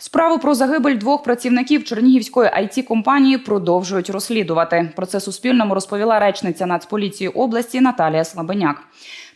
Справу про загибель двох працівників Чернігівської it компанії продовжують розслідувати. Про це Суспільному розповіла речниця Нацполіції області Наталія Слабеняк.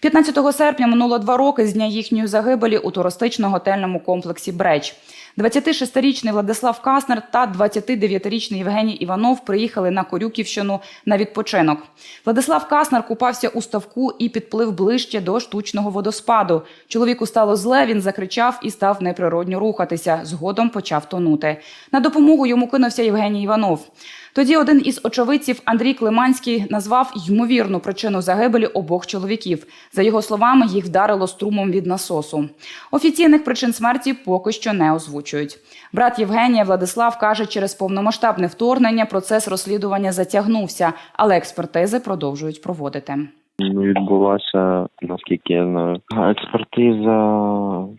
15 серпня минуло два роки з дня їхньої загибелі у туристично-готельному комплексі Бреч. 26-річний Владислав Каснер та 29-річний Євгеній Іванов приїхали на Корюківщину на відпочинок. Владислав Каснер купався у ставку і підплив ближче до штучного водоспаду. Чоловіку стало зле, він закричав і став неприродньо рухатися. Згодом почав тонути. На допомогу йому кинувся Євгеній Іванов. Тоді один із очевидців Андрій Климанський назвав ймовірну причину загибелі обох чоловіків. За його словами, їх вдарило струмом від насосу. Офіційних причин смерті поки що не озвучують. Брат Євгенія Владислав каже, через повномасштабне вторгнення процес розслідування затягнувся, але експертизи продовжують проводити. Ну, відбулася, наскільки я знаю, експертиза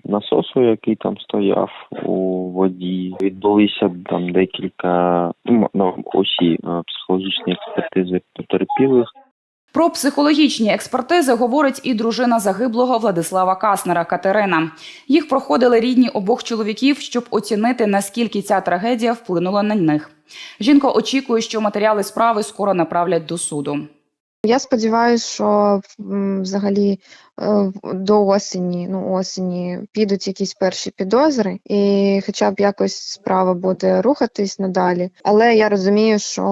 насосу, який там стояв воді. Відбулися там декілька ну, ну, усі е, психологічні експертизи потерпілих. Про психологічні експертизи говорить і дружина загиблого Владислава Каснера Катерина. Їх проходили рідні обох чоловіків, щоб оцінити наскільки ця трагедія вплинула на них. Жінка очікує, що матеріали справи скоро направлять до суду. Я сподіваюся, що взагалі е, до осені, ну осені підуть якісь перші підозри, і хоча б якось справа буде рухатись надалі. Але я розумію, що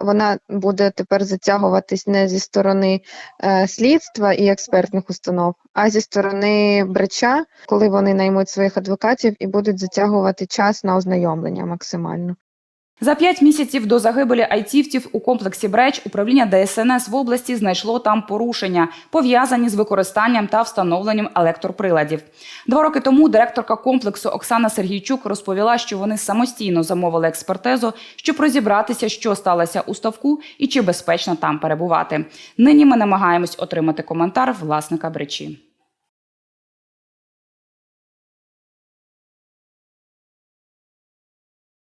вона буде тепер затягуватись не зі сторони е, слідства і експертних установ, а зі сторони бреча, коли вони наймуть своїх адвокатів і будуть затягувати час на ознайомлення максимально. За п'ять місяців до загибелі айтівців у комплексі Бреч управління ДСНС в області знайшло там порушення, пов'язані з використанням та встановленням електроприладів. Два роки тому директорка комплексу Оксана Сергійчук розповіла, що вони самостійно замовили експертизу, щоб розібратися, що сталося у ставку і чи безпечно там перебувати. Нині ми намагаємось отримати коментар власника бречі.